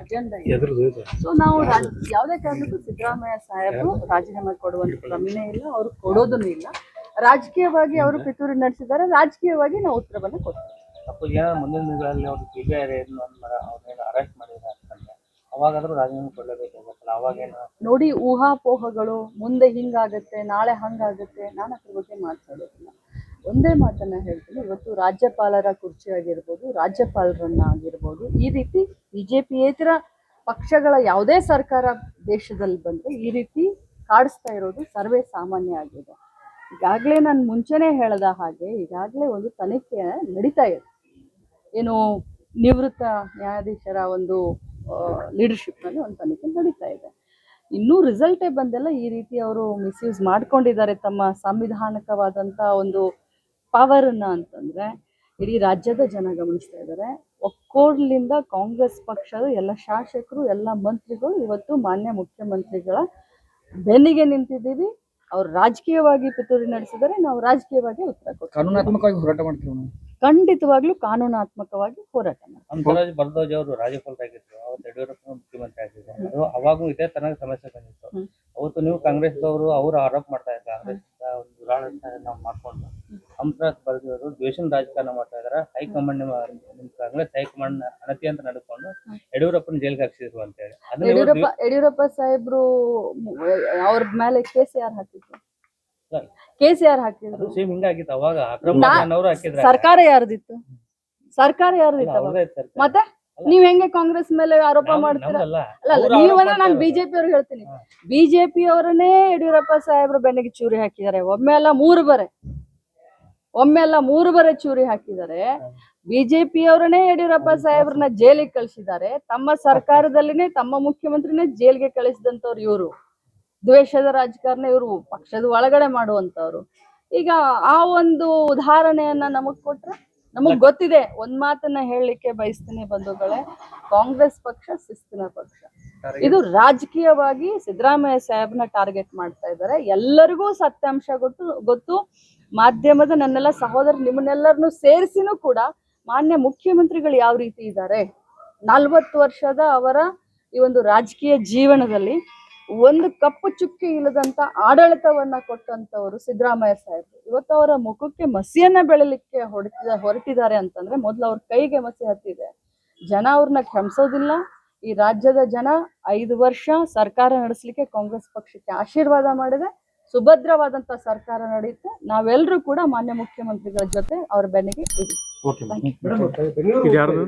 Agenda ಇದು. So ನಾವು ಯಾವುದೇ ಕಾರಣಕ್ಕೂ ಸಿದ್ದರಾಮಯ್ಯ ಸಾಹೇಬರು ರಾಜೀನಾಮೆ ಕೊಡುವಂತ ಪ್ರಮೇಯ ಇಲ್ಲ. ಅವರು ಕೊಡೋದನ್ನು ಇಲ್ಲ. ರಾಜಕೀಯವಾಗಿ ಅವರು ಪಿತೂರಿ ನಡೆಸಿದ್ದಾರೆ. ರಾಜಕೀಯವಾಗಿ ನಾವು ಉತ್ತರವನ್ನು ಕೊಡ್ತೀವಿ. ಮುಂದಿನ ದಿನಗಳಲ್ಲಿ ಅವರು ಅರೆಸ್ಟ್ ಅವಾಗಾದ್ರೂ ರಾಜೀನಾಮೆ ಕೊಡಲೇಬೇಕಾಗತ್ತಲ್ಲ ಅವಾಗೇನು? ನೋಡಿ ಊಹಾಪೋಹಗಳು ಮುಂದೆ ಹಿಂಗಾಗತ್ತೆ ನಾಳೆ ಹಂಗಾಗತ್ತೆ ನಾನು ಅದ್ರ ಬಗ್ಗೆ ಮಾತಾಡೋದಿಲ್ಲ. ಒಂದೇ ಮಾತನ್ನ ಹೇಳ್ತೀನಿ. ಇವತ್ತು ರಾಜ್ಯಪಾಲರ ಕುರ್ಚಿ ಆಗಿರ್ಬೋದು ರಾಜ್ಯಪಾಲರನ್ನ ಆಗಿರ್ಬೋದು ಈ ರೀತಿ ಬಿಜೆಪಿಯೇತರ ಪಕ್ಷಗಳ ಯಾವುದೇ ಸರ್ಕಾರ ದೇಶದಲ್ಲಿ ಬಂದರೆ ಈ ರೀತಿ ಕಾಡಿಸ್ತಾ ಇರೋದು ಸರ್ವೇ ಸಾಮಾನ್ಯ ಆಗಿದೆ. ಈಗಾಗಲೇ ನಾನು ಮುಂಚೆನೇ ಹೇಳ್ದ ಹಾಗೆ ಈಗಾಗಲೇ ಒಂದು ತನಿಖೆ ನಡೀತಾ ಇದೆ. ಏನು ನಿವೃತ್ತ ನ್ಯಾಯಾಧೀಶರ ಒಂದು ಲೀಡರ್ಶಿಪ್ನಲ್ಲಿ ಒಂದು ತನಿಖೆ ನಡೀತಾ ಇದೆ. ಇನ್ನೂ ರಿಸಲ್ಟೇ ಬಂದೆಲ್ಲ. ಈ ರೀತಿ ಅವರು ಮಿಸ್ಯೂಸ್ ಮಾಡ್ಕೊಂಡಿದ್ದಾರೆ ತಮ್ಮ ಸಾಂವಿಧಾನಿಕವಾದಂಥ ಒಂದು ಪವರನ್ನ ಅಂತಂದ್ರೆ ಇಡೀ ರಾಜ್ಯದ ಜನ ಗಮನಿಸ್ತಾ ಇದ್ದಾರೆ. ಒಕ್ಕೋಡ್ಲಿಂದ ಕಾಂಗ್ರೆಸ್ ಪಕ್ಷದ ಎಲ್ಲ ಶಾಸಕರು ಎಲ್ಲ ಮಂತ್ರಿಗಳು ಇವತ್ತು ಮಾನ್ಯ ಮುಖ್ಯಮಂತ್ರಿಗಳ ಬೆನ್ನಿಗೆ ನಿಂತಿದ್ದೀವಿ. ಅವ್ರು ರಾಜಕೀಯವಾಗಿ ಪಿತೂರಿ ನಡೆಸಿದರೆ ನಾವು ರಾಜಕೀಯವಾಗಿ ಉತ್ತರ ಕೊಡ್ತೀವಿ. ಕಾನೂನಾತ್ಮಕವಾಗಿ ಹೋರಾಟ ಮಾಡ್ತೀವಿ ನಾವು. ಖಂಡಿತವಾಗ್ಲೂ ಕಾನೂನಾತ್ಮಕವಾಗಿ ಹೋರಾಟ ಮಾಡ್ತೀವಿ. ಭರದ್ವಾಜ್ ಅವರು ರಾಜ್ಯಪಾಲರಾಗಿದ್ರು ಅವತ್ತು ಯಡಿಯೂರಪ್ಪ ಮುಖ್ಯಮಂತ್ರಿ ಆಗಿದ್ರು ಅದು ಅವಾಗೂ ಇದೇ ತರ ಸಮಸ್ಯೆ ಬಂದಿತ್ತು. ಹ್ಮ್. ಅವತ್ತು ನೀವು ಕಾಂಗ್ರೆಸ್ದವರು ಅವರು ಆರೋಪ ಮಾಡ್ತಾ ಇದ್ದಾರೆ ಕಾಂಗ್ರೆಸ್ ಒಂದು ದುರಾಡಳಿತ ನಾವು ಮಾಡ್ಕೊಂಡು ಭರದ್ವಾಜ್ ಅವರು ದ್ವೇಷನ ರಾಜಕಾರಣ ಮಾಡ್ತಾ ಇದಾರೆ. ಹೈಕಮಾಂಡ್ ಕಾಂಗ್ರೆಸ್ ಹೈಕಮಾಂಡ್ ಅಣತಿ ಅಂತ ನಡ್ಕೊಂಡು ಯಡಿಯೂರಪ್ಪನ ಜೈಲ್ಗೆ ಹಾಕ್ಸಿದ್ರು ಅಂತ ಹೇಳಿ. ಯಡಿಯೂರಪ್ಪ ಯಡಿಯೂರಪ್ಪ ಸಾಹೇಬ್ರು ಅವ್ರ ಮೇಲೆ ಕೇಸ್ ಯಾರು ಹಾಕಿದ್ರು. ಕೇಸ್ ಯಾರು ಹಾಕಿದ್ರು. ಸೇಮ್ ಹಿಂಗಾಗಿತ್ತು ಅವಾಗ ಅಕ್ರಮ ಹಾಕಿದ್ರು ಸರ್ಕಾರ ಯಾರ್ದಿತ್ತು? ಸರ್ಕಾರ ಯಾರ್ದಿತ್ತು? ಮತ್ತೆ? ನೀವ್ ಹೆಂಗೆ ಕಾಂಗ್ರೆಸ್ ಮೇಲೆ ಆರೋಪ ಮಾಡ್ತೀರಾ? ಅಲ್ಲ ಅಲ್ಲ ನೀವನ್ನ ನಾನು ಬಿಜೆಪಿ ಅವ್ರಿಗೆ ಹೇಳ್ತೀನಿ. ಬಿಜೆಪಿ ಅವರನ್ನೇ ಯಡಿಯೂರಪ್ಪ ಸಾಹೇಬ್ರು ಬೆನ್ನಿಗೆ ಚೂರಿ ಹಾಕಿದ್ದಾರೆ. ಒಮ್ಮೆ ಅಲ್ಲ ಮೂರು ಬರೆ. ಒಮ್ಮೆ ಅಲ್ಲ ಮೂರು ಬರೆ ಚೂರಿ ಹಾಕಿದ್ದಾರೆ. ಬಿಜೆಪಿ ಅವರನ್ನೇ ಯಡಿಯೂರಪ್ಪ ಸಾಹೇಬ್ರನ್ನ ಜೈಲಿಗೆ ಕಳಿಸಿದ್ದಾರೆ. ತಮ್ಮ ಸರ್ಕಾರದಲ್ಲಿನೇ ತಮ್ಮ ಮುಖ್ಯಮಂತ್ರಿನೇ ಜೈಲಿಗೆ ಕಳಿಸಿದಂತವ್ರು ಇವರು. ದ್ವೇಷದ ರಾಜಕಾರಣ ಇವರು ಪಕ್ಷದ ಒಳಗಡೆ ಮಾಡುವಂತವ್ರು ಈಗ ಆ ಒಂದು ಉದಾಹರಣೆಯನ್ನ ನಮಗ್ ಕೊಟ್ರೆ ನಮಗ್ ಗೊತ್ತಿದೆ. ಒಂದ್ ಮಾತನ್ನ ಹೇಳಲಿಕ್ಕೆ ಬಯಸ್ತೀನಿ ಬಂಧುಗಳೇ. ಕಾಂಗ್ರೆಸ್ ಪಕ್ಷ ಶಿಸ್ತಿನ ಪಕ್ಷ. ಇದು ರಾಜಕೀಯವಾಗಿ ಸಿದ್ದರಾಮಯ್ಯ ಸಾಹೇಬ್ನ ಟಾರ್ಗೆಟ್ ಮಾಡ್ತಾ ಇದ್ದಾರೆ. ಎಲ್ಲರಿಗೂ ಸತ್ಯಾಂಶ ಗೊತ್ತು ಗೊತ್ತು. ಮಾಧ್ಯಮದ ನನ್ನೆಲ್ಲ ಸಹೋದರ ನಿಮ್ಮನ್ನೆಲ್ಲರನ್ನು ಸೇರಿಸಿನೂ ಕೂಡ ಮಾನ್ಯ ಮುಖ್ಯಮಂತ್ರಿಗಳು ಯಾವ ರೀತಿ ಇದ್ದಾರೆ? ನಲ್ವತ್ತು ವರ್ಷದ ಅವರ ಈ ಒಂದು ರಾಜಕೀಯ ಜೀವನದಲ್ಲಿ ಒಂದು ಕಪ್ಪು ಚುಕ್ಕಿ ಇಲ್ಲದಂತ ಆಡಳಿತವನ್ನ ಕೊಟ್ಟಂತವರು ಸಿದ್ದರಾಮಯ್ಯ ಸಾಹೇಬರು. ಇವತ್ತು ಅವರ ಮುಖಕ್ಕೆ ಮಸಿಯನ್ನ ಬೆಳಲಿಕ್ಕೆ ಹೊಡೆತ ಹೊರಟಿದ್ದಾರೆ ಅಂತಂದ್ರೆ ಮೊದಲು ಅವ್ರ ಕೈಗೆ ಮಸಿ ಹತ್ತಿದೆ. ಜನ ಅವ್ರನ್ನ ಕ್ಷಮಿಸೋದಿಲ್ಲ. ಈ ರಾಜ್ಯದ ಜನ ಐದು ವರ್ಷ ಸರ್ಕಾರ ನಡೆಸಲಿಕ್ಕೆ ಕಾಂಗ್ರೆಸ್ ಪಕ್ಷಕ್ಕೆ ಆಶೀರ್ವಾದ ಮಾಡಿದೆ. ಸುಭದ್ರವಾದಂತ ಸರ್ಕಾರ ನಡೆಯುತ್ತೆ. ನಾವೆಲ್ಲರೂ ಕೂಡ ಮಾನ್ಯ ಮುಖ್ಯಮಂತ್ರಿಗಳ ಜೊತೆ ಅವ್ರ ಬೆನ್ನಿಗೆ ಇದೆ ಓಕೆ ಇದು ಯಾರ್ದು?